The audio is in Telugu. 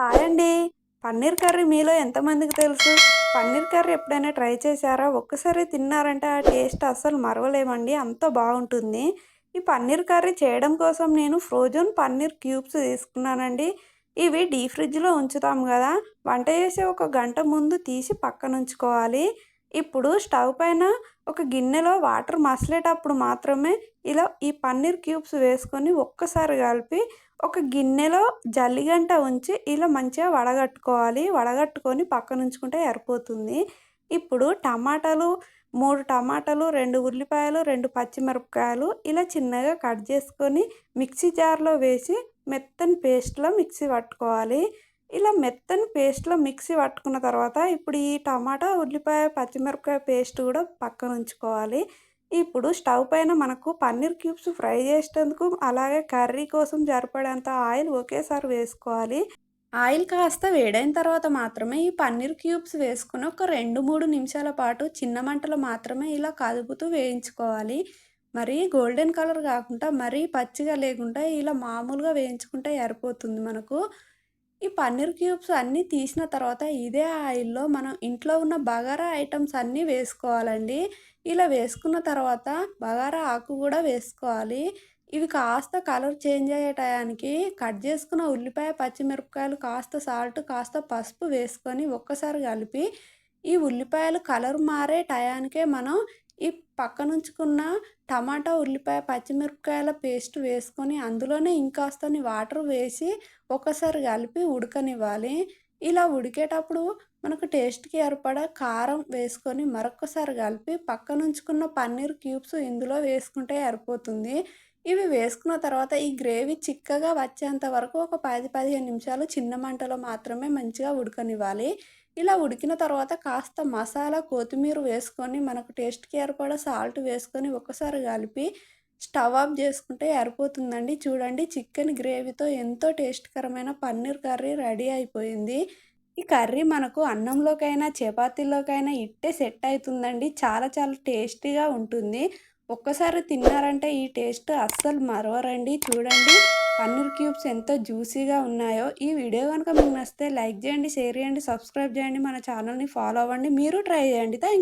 హాయ్ అండి పన్నీర్ కర్రీ మీలో ఎంతమందికి తెలుసు? పన్నీర్ కర్రీ ఎప్పుడైనా ట్రై చేశారా? ఒక్కసారి తిన్నారంటే ఆ టేస్ట్ అస్సలు మరవలేమండి. అంత బాగుంటుంది. ఈ పన్నీర్ కర్రీ చేయడం కోసం నేను ఫ్రోజన్ పన్నీర్ క్యూబ్స్ తీసుకున్నానండి. ఇవి డీ ఫ్రిడ్జ్లో ఉంచుతాం కదా. వంట చేసే ఒక గంట ముందు తీసి పక్కన ఉంచుకోవాలి ఇప్పుడు స్టవ్ పైన ఒక గిన్నెలో వాటర్ మసలేటప్పుడు మాత్రమే ఇలా ఈ పన్నీర్ క్యూబ్స్ వేసుకొని ఒక్కసారి కలిపి ఒక గిన్నెలో జల్లిగంట ఉంచి ఇలా మంచిగా వడగట్టుకోవాలి. వడగట్టుకొని పక్కన ఉంచుకుంటే సరిపోతుంది. ఇప్పుడు టమాటాలు మూడు టమాటాలు రెండు ఉల్లిపాయలు రెండు పచ్చిమిరపకాయలు ఇలా చిన్నగా కట్ చేసుకొని మిక్సీ జార్లో వేసి మెత్తని పేస్ట్లో మిక్సీ పట్టుకోవాలి. ఇలా మెత్తని పేస్ట్లో మిక్సీ పట్టుకున్న తర్వాత ఇప్పుడు ఈ టమాటా ఉల్లిపాయ పచ్చిమిరపకాయ పేస్ట్ కూడా పక్కన ఉంచుకోవాలి. ఇప్పుడు స్టవ్ పైన మనకు పన్నీర్ క్యూబ్స్ ఫ్రై చేసేందుకు అలాగే కర్రీ కోసం సరిపడేంత ఆయిల్ ఒకేసారి వేసుకోవాలి. ఆయిల్ కాస్త వేడైన తర్వాత మాత్రమే ఈ పన్నీర్ క్యూబ్స్ వేసుకుని ఒక రెండు మూడు నిమిషాల పాటు చిన్న మంటలు మాత్రమే ఇలా కదుపుతూ వేయించుకోవాలి. మరీ గోల్డెన్ కలర్ కాకుండా మరీ పచ్చిగా లేకుండా ఇలా మామూలుగా వేయించుకుంటే ఎరిపోతుంది మనకు. ఈ పన్నీర్ క్యూబ్స్ అన్నీ తీసిన తర్వాత ఇదే ఆయిల్లో మనం ఇంట్లో ఉన్న బగారా ఐటమ్స్ అన్నీ వేసుకోవాలండి. ఇలా వేసుకున్న తర్వాత బగారా ఆకు కూడా వేసుకోవాలి. ఇవి కాస్త కలర్ చేంజ్ అయ్యే టయానికి కట్ చేసుకున్న ఉల్లిపాయ పచ్చిమిరపకాయలు కాస్త సాల్ట్ కాస్త పసుపు వేసుకొని ఒక్కసారి కలిపి ఈ ఉల్లిపాయలు కలర్ మారే టయానికే మనం ఈ పక్కనుంచుకున్న టమాటా ఉల్లిపాయ పచ్చిమిరపకాయల పేస్ట్ వేసుకొని అందులోనే ఇంకాస్తని వాటర్ వేసి ఒకసారి కలిపి ఉడకనివ్వాలి. ఇలా ఉడికేటప్పుడు మనకు టేస్ట్కి ఏర్పడ కారం వేసుకొని మరొకసారి కలిపి పక్కనుంచుకున్న పన్నీర్ క్యూబ్స్ ఇందులో వేసుకుంటే సరిపోతుంది. ఇవి వేసుకున్న తర్వాత ఈ గ్రేవీ చిక్కగా వచ్చేంత వరకు ఒక పది పదిహేను నిమిషాలు చిన్న మంటలో మాత్రమే మంచిగా ఉడకనివ్వాలి. ఇలా ఉడికిన తర్వాత కాస్త మసాలా కొత్తిమీర వేసుకొని మనకు టేస్ట్కి ఏర్పడ సాల్ట్ వేసుకొని ఒకసారి కలిపి స్టవ్ ఆఫ్ చేసుకుంటే ఏరిపోతుందండి చూడండి చికెన్ గ్రేవీతో ఎంతో టేస్ట్కరమైన పన్నీర్ కర్రీ రెడీ అయిపోయింది. ఈ కర్రీ మనకు అన్నంలోకైనా చపాతీలోకైనా ఇట్టే సెట్ అవుతుందండి. చాలా చాలా టేస్టీగా ఉంటుంది. ఒక్కసారి తిన్నారంటే ఈ టేస్ట్ అస్సలు మరవరండి. చూడండి పన్నీర్ క్యూబ్స్ ఎంతో జ్యూసీగా ఉన్నాయో. ఈ వీడియో కనుక మీకు నచ్చితే లైక్ చేయండి షేర్ చేయండి సబ్స్క్రైబ్ చేయండి మన ఛానల్ని ఫాలో అవ్వండి. మీరు ట్రై చేయండి. థ్యాంక్